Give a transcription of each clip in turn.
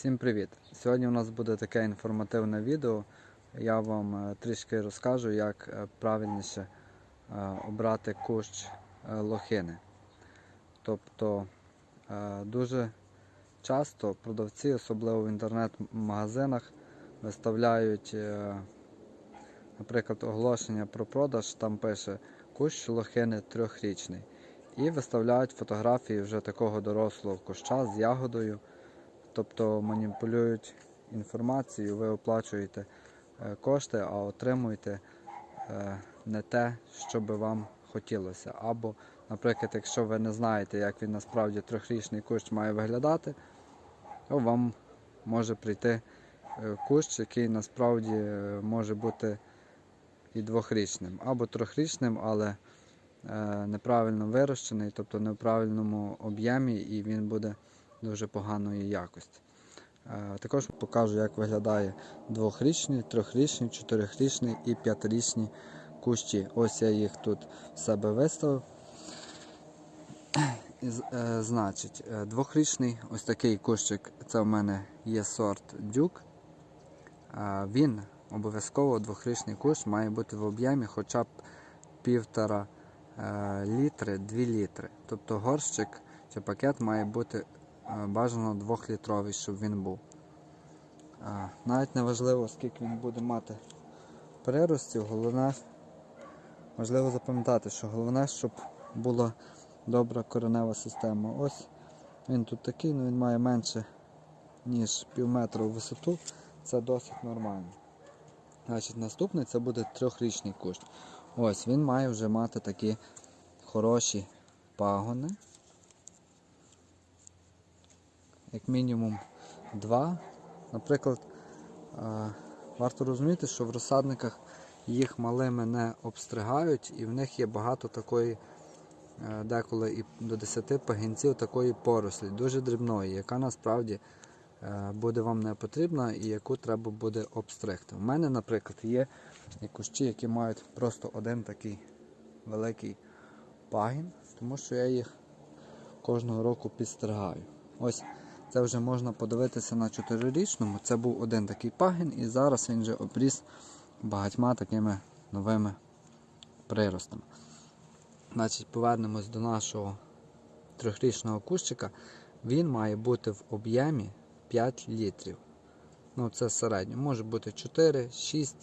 Всім привіт! Сьогодні у нас буде таке інформативне відео. Я вам е, трішки розкажу, як е, правильніше е, обрати кущ лохини. Тобто дуже часто продавці, особливо в інтернет-магазинах, виставляють, наприклад, оголошення про продаж, там пише кущ лохини трьохрічний. І виставляють фотографії вже такого дорослого куща з ягодою. Тобто маніпулюють інформацією, ви оплачуєте е, кошти, а отримуєте е, не те, що би вам хотілося. Або, наприклад, якщо ви не знаєте, як він насправді трьохрічний кущ має виглядати, то вам може прийти е, кущ, який насправді може бути і двохрічним, або трьохрічним, але неправильно вирощений, тобто в правильному об'ємі, і він буде дуже поганої якості. Е, Також покажу, як виглядає двохрічний, трьохрічний, чотирьохрічний і п'ятирічні кущі. Ось я їх тут в себе виставив. Е, значить, е, двохрічний ось такий кущик, це в мене є сорт дюк. Він обов'язково двохрічний кущ має бути в об'ємі хоча б півтора е, літри, 2 літри. Тобто горщик чи пакет має бути бажано двохлітровий, щоб він був. Е, Навіть не важливо, скільки він буде мати приростів, головне важливо запам'ятати, що головне, щоб була добра коренева система. Ось він тут такий, але він має менше, ніж пів метра у висоту. Це досить нормально. Значить, наступний це буде трьохрічний кущ. Ось він має вже мати такі хороші пагони. Як мінімум два. Наприклад, е, варто розуміти, що в розсадниках їх малими не обстригають і в них є багато такої, е, деколи і до 10 пагінців такої порослі, дуже дрібної, яка насправді е, буде вам не потрібна і яку треба буде обстригти. У мене, наприклад, є кущі, які мають просто один такий великий пагін, тому що я їх кожного року підстригаю. Ось це вже можна подивитися на 4-річному. Це був один такий пагін, і зараз він вже обріс багатьма такими новими приростами. Значить, повернемось до нашого трьохрічного кущика. Він має бути в об'ємі 5 літрів. Ну, це середньо. Може бути 4, 6,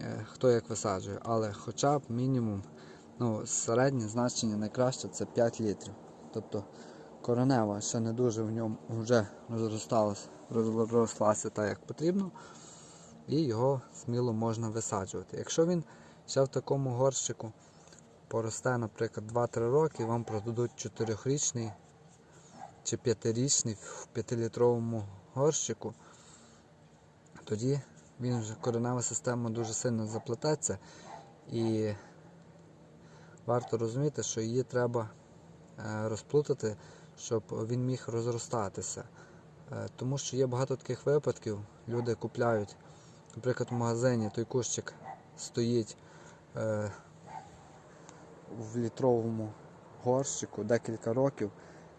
е, хто як висаджує, але хоча б мінімум ну, середнє значення найкраще це 5 літрів. Тобто коренева ще не дуже в ньому вже розросталася, розрослася так, як потрібно, і його сміло можна висаджувати. Якщо він ще в такому горщику поросте, наприклад, 2-3 роки, вам продадуть 4-річний чи 5-річний в 5-літровому горщику, тоді він вже коренева система дуже сильно заплететься і варто розуміти, що її треба е, розплутати, щоб він міг розростатися. Е, Тому що є багато таких випадків, люди купляють, наприклад, в магазині той кущик стоїть е, в літровому горщику декілька років,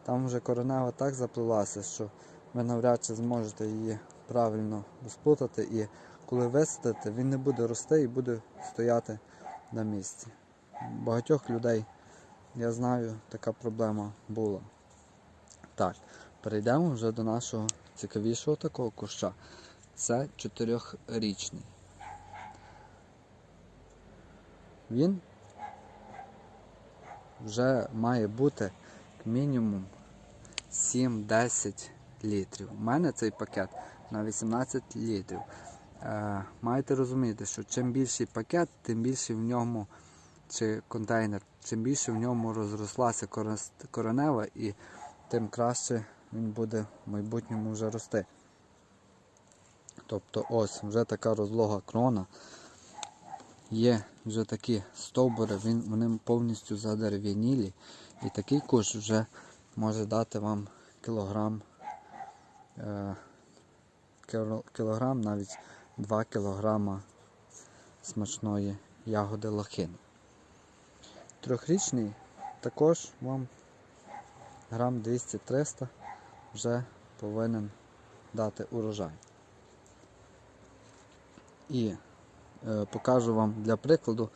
там вже коренева так заплилася, що ви навряд чи зможете її правильно розплутати і коли висадите, він не буде рости і буде стояти на місці. Багатьох людей, я знаю, така проблема була. Так, перейдемо вже до нашого цікавішого такого куща. Це чотирьохрічний. Він вже має бути мінімум 7-10 літрів. У мене цей пакет на 18 літрів. Е, маєте розуміти, що чим більший пакет, тим більше в ньому чи контейнер, чим більше в ньому розрослася коренева і тим краще він буде в майбутньому вже рости. Тобто ось вже така розлога крона. Є вже такі стовбури, він, вони повністю задерев'янілі. І такий кущ вже може дати вам кілограм, е, кілограм навіть 2 кілограма смачної ягоди лохини. Трьохрічний також вам грам 200-300 вже повинен дати урожай. І е, покажу вам для прикладу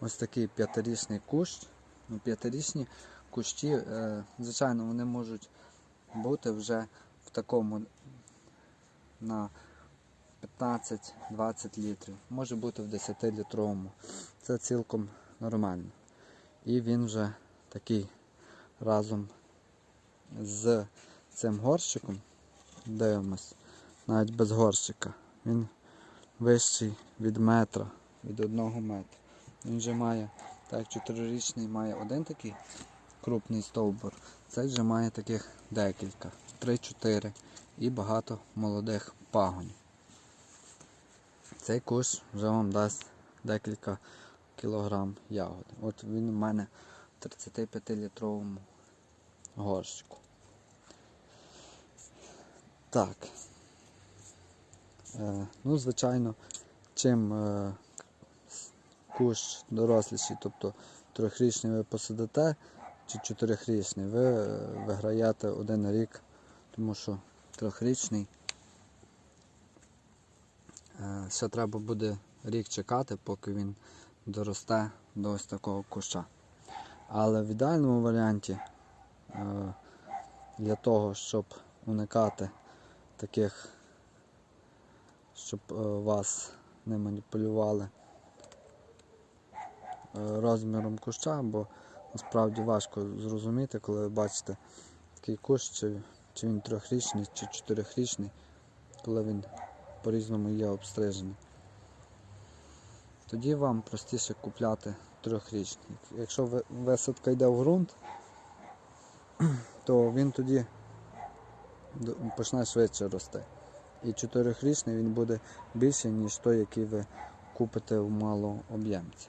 ось такий п'ятирічний кущ. Ну, п'ятирічні кущі, е, звичайно, вони можуть бути вже в такому на 15-20 літрів, може бути в 10-літровому. Це цілком нормально. І він вже такий разом з цим горщиком, дивимось, навіть без горщика, він вищий від метра, від одного метра. Він вже має, так чотирирічний має один такий крупний стовбур, цей вже має таких декілька, 3-4 і багато молодих пагонів. Цей кущ вже вам дасть декілька кілограм ягоди. От він у мене в 35-літровому горщику. Так. Е, ну, звичайно, чим е, кущ доросліший, тобто трьохрічний ви посадите чи чотирьохрічний, ви е, виграєте один рік, тому що трьохрічний ще треба буде рік чекати, поки він доросте до ось такого куща. Але в ідеальному варіанті для того, щоб уникати таких, щоб е, вас не маніпулювали е, розміром куща, бо насправді важко зрозуміти, коли ви бачите такий кущ, чи, чи він трьохрічний, чи чотирьохрічний, коли він по-різному є обстрижений. Тоді вам простіше купляти трьохрічний. Якщо висадка йде в ґрунт, то він тоді почне швидше рости. І чотирьохрічний він буде більший, ніж той, який ви купите в малооб'ємці.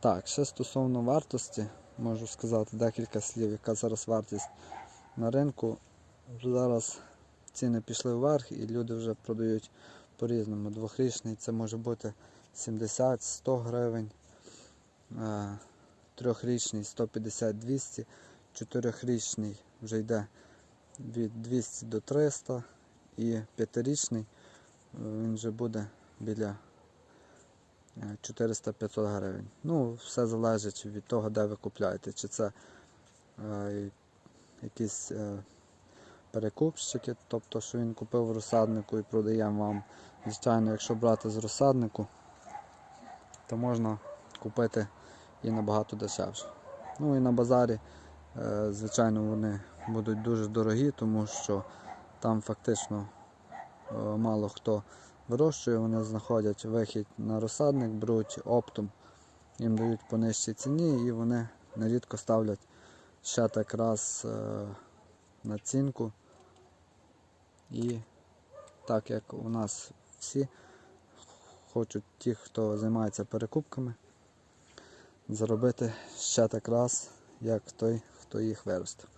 Так, ще стосовно вартості, можу сказати декілька слів, яка зараз вартість на ринку. Зараз ціни пішли вверх і люди вже продають по-різному. Двохрічний це може бути 70-100 гривень, трьохрічний 150-200, чотирьохрічний вже йде від 200 до 300 і п'ятирічний е, він вже буде біля е, 400-500 гривень. Ну, все залежить від того, де ви купляєте. Чи це е, якісь е, перекупщики, тобто, що він купив розсаднику і продає вам. Звичайно, якщо брати з розсаднику, то можна купити і набагато дешевше. Ну і на базарі, е, звичайно, вони будуть дуже дорогі, тому що там фактично е, мало хто вирощує, вони знаходять вихід на розсадник, беруть оптом, їм дають по нижчій ціні і вони нерідко ставлять ще так раз е, націнку. І так як у нас всі хочуть ті, хто займається перекупками, заробити ще так раз, як той, хто їх виростив.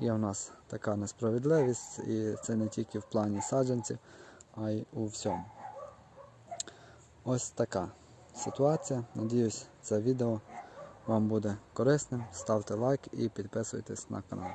Є в нас така несправедливість, і це не тільки в плані саджанців, а й у всьому. Ось така ситуація. Надіюсь, це відео вам буде корисним. Ставте лайк і підписуйтесь на канал.